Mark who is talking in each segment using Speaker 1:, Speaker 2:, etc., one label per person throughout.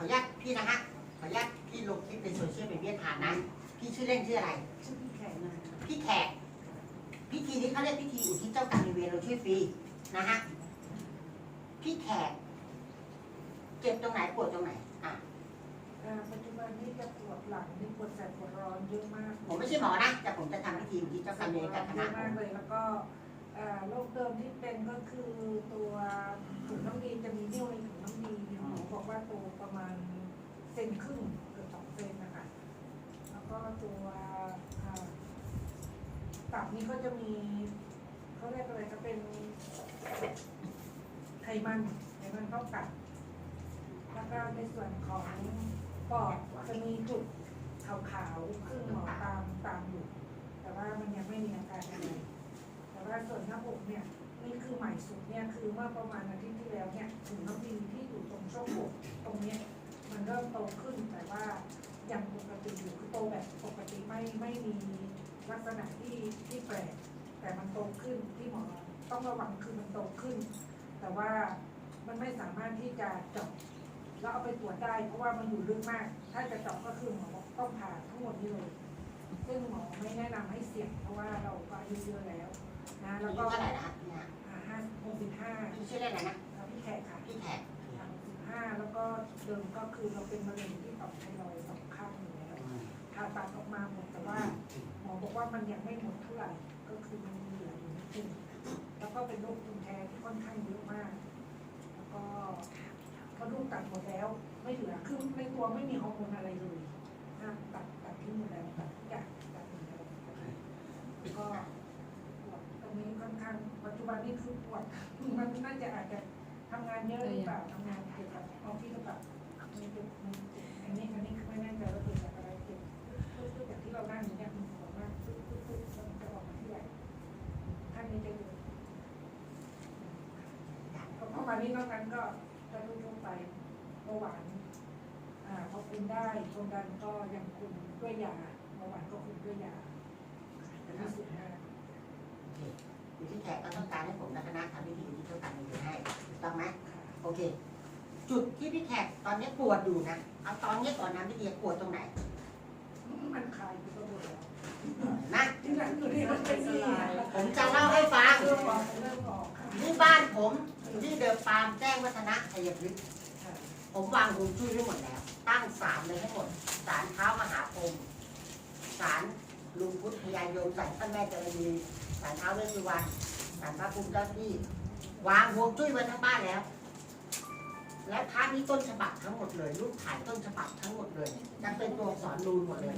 Speaker 1: ออนุญาตพี่นะฮะ ขออนุญาตพี่ลงคลิปในโซเชียลเป็นเวียดนามนะ พี่ชื่อเล่นชื่ออะไร
Speaker 2: ชื่อพี่แขกนะ
Speaker 1: พี่แขก พิธีนี้เขาเรียกพิธีอุทิศเจ้ากรรมนายเวรเราช่วยฟรีนะฮะ พี่แขก เจ็บตรงไหนปวดตรงไหน อะ
Speaker 2: อ่าปัจจุบันนี้จะปวดหลังนี่ปวดแสบปวดร้อนเยอะมาก
Speaker 1: ผมไม่ใช่หมอนะ แต่ผมจะทำพิธีอุทิศเจ้ากรรมนายเวรกับค
Speaker 2: เย
Speaker 1: ณะ
Speaker 2: อะ
Speaker 1: ผมา
Speaker 2: กเลยแล้วก็อ่าโรคเดิมที่เป็นก็คือตัวถุง นครึ่งเกือบสองเซนนะคะแล้วก็ตัวอ่าตับนี้ก็จะมีเขาเรียกอะไรก็เป็นไขมันไขมันเข้าตับแล้วก็ในส่วนของปอดจะมีจุดขาวๆครึ่งหมอตามตามอยู่ แต่ว่ามันยังไม่มีอาการอะไรแต่ว่าส่วนหน้าอกเนี่ยนี่คือใหม่สุดเนี่ยคือเมื่อประมาณอาทิตย์ที่แล้วเนี่ยถุงน้ำดีที่อยู่ตรงช่องอกตรงเนี้ย มันเริ่มโตขึ้นแต่ว่ายังปกติอยู่คือโตแบบปกติไม่ไม่มีลักษณะที่ที่แปลกแต่มันโตขึ้นที่หมอต้องระวังคือมันโตขึ้น แต่ว่ามันไม่สามารถที่จะเจาะแล้วเอาไปตรวจได้ เพราะว่ามันอยู่ลึกมาก ถ้าจะเจาะก็คือหมอบอกต้องผ่าทั้งหมดนี้เลยซึ่งหมอไม่แนะนำให้เสี่ยงเพราะว่าเราก็อายุเยอะแล้วนะ
Speaker 1: อา
Speaker 2: แล้ว
Speaker 1: ยุ
Speaker 2: ก็
Speaker 1: เท่าไหร่นะฮะพี่ฮะ
Speaker 2: ห้าหกสิบห้า
Speaker 1: พี่ชื่อเล่นอะไรนะ
Speaker 2: พี่แขกค่ะ
Speaker 1: พี่แขก
Speaker 2: หกสิบห้าแล้วก็เดิมก็คือเราเป็นมะเร็งที่ต่อมไทรอยด์สองข้างอยู่แล้วผ่าตัดออกมาหมดแต่ว่าหมอบอกว่ามันยังไม่หมดเท่าไหร่ก็คือมันมีเหลืออยู่นิดนึงแล้วก็เป็นโรคภูมิแพ้ที่ค่อนข้างเยอะมาก แล้วก็พอลูกตัดหมดแล้วไม่เหลือคือในตัวไม่มีฮอร์โมนอะไรเลยนะตัดตัดทิ้งหมดแล้วตัดทุกอย่างตัดหมดแล้วก็ปวดตรงนี้ค่อนข้างปัจจุบันนี้คือปวดมันน่าจะอาจจะ ทำงานเยอะหรือเปล่าทำงานเกี่ยวกับออฟฟิศหรือเปล่ามันเป็นมันอันนี้อันนี้คือไม่แน่ใจว่าเกิดจากอะไรเกิดคืออย่างที่เรานั่งอยู่เนี่ยมันปวดมากปึ๊บปึ๊บปึ๊บแล้วมันจะออกมาที่ไหล่ท่านนี้จะอยู่พอประมาณนี้นอกนั้นก็จะทั่วๆไปเบาหวานอ่าพอคุมได้ความดันก็ยังคุมด้วยยาเบาหวานก็คุมด้วยยาแต่ที่สุดนะ
Speaker 1: อยู่ที่แขกก็ต้องการให้ผมและคณะทำพิธีอุทิศเจ้ากรรมนายเวรให้ถูก ต้องไหม
Speaker 2: ค่ะ
Speaker 1: โอเค จุดที่พี่แขกตอนนี้ปวดอยู่นะเอาตอนนี้ก่อนนะพี่เดียปวดตรงไหน
Speaker 2: มันคลายอยู่ก็หมดแล้ว
Speaker 1: นะ
Speaker 2: ที่หลังอยู่ที่มันเป็นที่
Speaker 1: ผมจะเล่าให้ฟัง
Speaker 2: เริ่มออกเริ่มออกค่ะ
Speaker 1: ที่บ้านผมที่เดิมปาล์มแจ้งวัฒนะชัยพฤกษ์
Speaker 2: ค่ะ
Speaker 1: ผมวางฮวงจุ้ยไว้หมดแล้ว ตั้งศาลเลยให้หมดศาลเท้ามหาพรหมศาลลุงพุทธยายมศาลท่านแม่จรณีศาลเท้าเวสสุวรรณศาลพระภูมิเจ้าที่ วางฮวงจุ้ยไว้ทั้งบ้านแล้ว และพระนี้ต้นฉบับทั้งหมดเลยรูปถ่ายต้นฉบับทั้งหมดเลยจะเป็นตัวอักษรนูนหมดเลย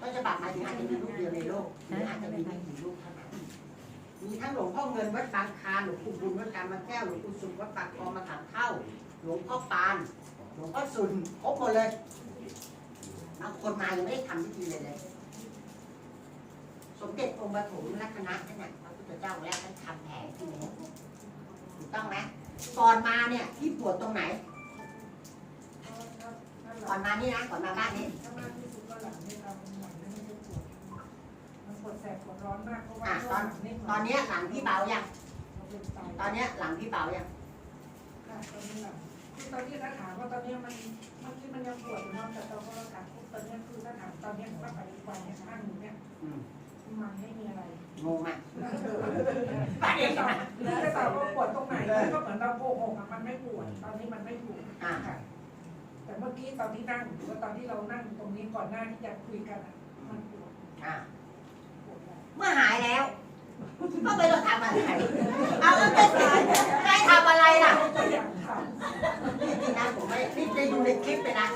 Speaker 1: ต้นฉบับหมาถึงอาจจะมีรูปเดียวในโลกหรืออาจจะมีไม่กี่รูปเท่านั้นมีทั้งหลวงพ่อเงินวัดบางคาหลวงปู่บุญวัดการบาแก้วหลวงปู่สุนวัดปากคลองมาถามเท่า หลวงพ่อปานหลวงพ่อสุนครบหมดเลยบางคนมายังไม่ได้ทำพิธีเลยเลย มเด็จองค์ปฐมและคณะท่านน่ะพระพุทธเจ้าแรกท่านทำแผลที่นี้ถูกต้องไหมก่อนมาเนี่ยที่ปวดตรงไหน ก่อนมานี่นะก่อนมาบ้านนี้
Speaker 2: ถ้ามากที่สุดก็หลังนี่ครับหลังนี่มันจะปวดมันปวดแสบปวดร้อนมากเพราะว่า
Speaker 1: อะตอนตอนเนี้ยหลังพี่เบายัง
Speaker 2: มันเป็นไต
Speaker 1: ตอนเนี้ยหลังพี่เบายัง
Speaker 2: ค่ะตอนนี้หลังคือตอนที่ถ้าถามว่าตอนเนี้ยมันเมื่อกี้มันยังปวดอยู่เนาะแต่ตอนที่เราถามปุ๊บตอนเนี้ยคือถ้าถามตอนเนี้ยว่าปัจจุบันเนี่ยข้างหนูเนี่ย
Speaker 1: อื ม
Speaker 2: มันไม่มีอะไร
Speaker 1: งงไหม
Speaker 2: แต่ตอบแต่ตอบว่าปวดตรงไหนมันก็เหมือนเราโกหกอะมันไม่ปวด ตอนนี้มันไม่ปวด
Speaker 1: อ่า
Speaker 2: ค่ะแต่เมื่อกี้ตอนที่นั่งหรือว่าตอนที่เรานั่งตรงนี้ก่อนหน้าที่จะคุยกันอะมันปวด
Speaker 1: อ่า
Speaker 2: ปวดแล้ว
Speaker 1: เมื่อหายแล้ว ก็ไม่ต้องทำอะไร เอาแล้วจะได้ทำอะไรล่ะ
Speaker 2: ก็อยากถาม
Speaker 1: นี่จริงนะผมไม่นี่ได้ดูในคลิปเลยนะ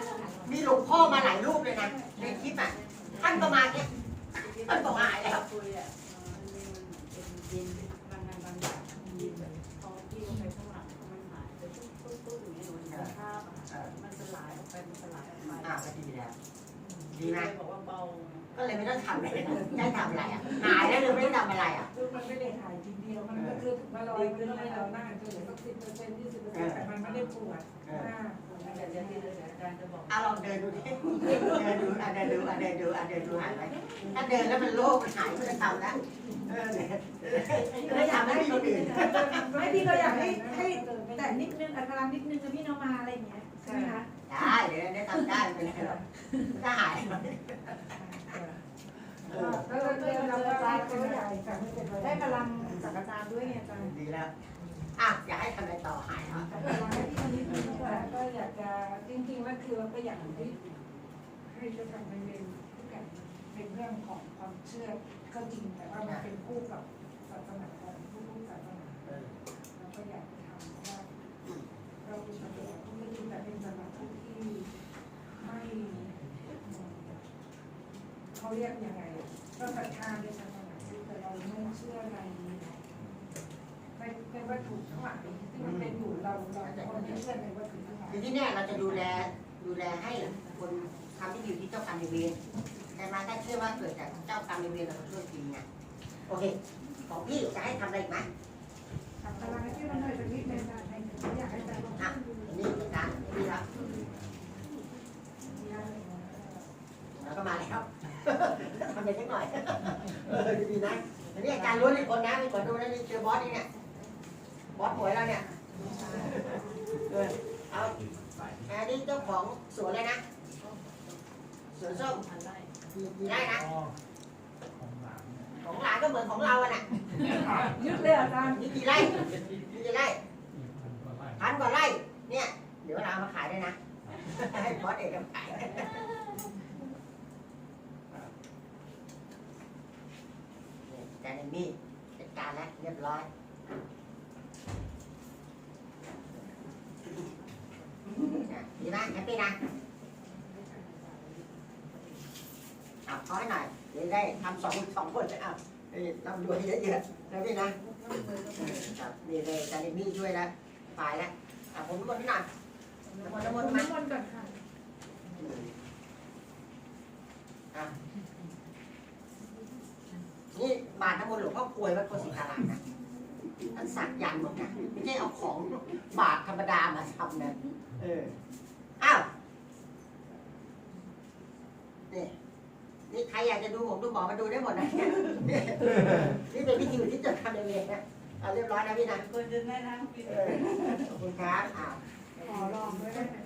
Speaker 1: มีหลวงพ่อมาหลายรูปเลยนะ ในคลิปอะ ท่านประมาณเนี้ย มันบอกหายแล้ว
Speaker 3: คุยอะมันเป็นดินพลังงานบางอย่างมันดินแบบพอที่ลงไปข้างหลังมันหายไปปุ๊บปุ๊บปุ๊บอย่างเงี้ยหนูเห็นภาพอะมันสลายออกไปมันสลายออกไป
Speaker 1: อ่าก็ดีแล้ว ดีไหม
Speaker 3: เลยบอกว่าเบา
Speaker 1: ก็เลยไม่ต้องทำอะไรนะได้ทำอะไรอะหายแล้วเลยไม่ได้ทำอะไรอะ
Speaker 2: คือมันไม่ได้ถ่ายทีเดียว มันก็คือถึงมาลอยมันก็ให้เรานั่งจะเหลือสักสิบเปอร์เซ็นต์ยี่สิบเปอร์เซ็นต์แต่มันไม่ได้ปวดมาก
Speaker 3: แต่เดี๋ยวที่อาจารย์จะบอก
Speaker 1: เอาลองเดินดูดิเดินดูอะเดินดูอะเดินดูอะเดินดูหายไหมถ้าเดินแล้วมันโล่งมันหายไม่ได้ทำแล้วเออเนี่ยไม่ทำให้คนอื่น
Speaker 4: ไม่พี่ก็อยากให้ให้แต่นิดนึงอัตรานิดนึงกับพี่น้องมาอะไรอย่างเงี้ยใช่ไหมคะ
Speaker 1: ได้จะหาย
Speaker 2: แล้วเราเดินเราก็ได้ตัวใหญ่แต่ไม่เป็นไร
Speaker 3: ได้พลังจากอาจารย์ด้วยไงอาจารย์
Speaker 1: ดีแล้วอะอยากให้ทำอะไรต่อหายเหรอ
Speaker 2: ก็อยากจะจริงๆแล้วคือเราก็อยากให้ให้เจ้ากรรมนายเรทุกอย่างเป็นเรื่องของความเชื่อก็จริงแต่ว่ามันเป็นคู่กับศาสนาของผู้รู้ศาสนา
Speaker 1: เออ
Speaker 2: เราก็อยากจะทำเพราะว่าเราเป็นศาสนาพุทธไม่จริงแต่เป็นศาสนาพุทธที่ไม่ เขาเรียกยังไงอะก็ศรัทธาในศาสนาพุทธแต่เราไม่เชื่อในในในวัตถุทั้งหลายที่มันเป็นอยู่เราเราคนไม่เชื่อในวัตถุทั้งหลาย
Speaker 1: คือที่เนี่ยเราจะดูแลดูแลให้คนทำที่อยู่ที่เจ้ากรรมนายเวรแต่มาถ้าเชื่อว่าเกิดจากเจ้ากรรมนายเวรเราก็ช่วยจริงไงโอเคของพี่จะให้ทำอะไรอีกไหม
Speaker 2: ทำอะไรที่มันหน่อยสักนิดนึงนะให้อยากให้ใจเรา
Speaker 1: อะอันนี้เป็นการนี่ครับแล้วก็มาแล้วทำ ไปสักหน่อย เออดีนะ อันนี้อาจารย์ล้วนอีกคนนะมีคนดูนะนี่เจอบอสนี่เนี่ย บอสหวยเราเนี่ยเออเอาอันนี้เจ้าของสวนเลยนะ สวนส้ม
Speaker 3: อันได้
Speaker 1: กี่กี่ไร่นะ
Speaker 4: ของหลานเนี่ย
Speaker 1: ของหลานก็เหมือนของเราอะน่ะ
Speaker 2: ยึดเลยอาจารย์
Speaker 1: นี่กี่ไร่นี่กี่ไร่
Speaker 4: อีกพันกว่าไร่
Speaker 1: พันกว่าไร่ เนี่ย เดี๋ยวเราเอามาขายด้วยนะ ให้บอสเอกเอามาขายนี่แต่ใน มี่จัดการแล้วเรียบร้อยดีไหมแฮปปี้นะเอาขอให้หน่อยเดี๋ยวได้ทำสองสองคนเลยเอาเอ้ยร่ำรวยเยอะๆนะพี่นะนี่เลยจารย์เอมี่ช่วยแล้วฝ่ายแล้วผมคนที่หนักน้ำมันต์น้ำมันต์มา
Speaker 2: น้ำมันก่อนค่ะ
Speaker 1: นี่บาทน้ำมนต์หลวง พ่อกลวยวัดโพธิการามนะท่านสักยันต์หมดนะไม่ใช่เอาของบาทธรรมดามาทำนะเอออ้าวนี่นี่ใครอยากจะดูผมดูหมอมาดูได้หมดนะเนี่ยนี่เป็นพิธีที่จะทำในเวรนะเอาเรียบร้อยนะพี่นะ
Speaker 3: คนจะแนะนำพี่
Speaker 1: เออขอบคุณครับอ้าว
Speaker 2: ขอลองด้วยได้ไหม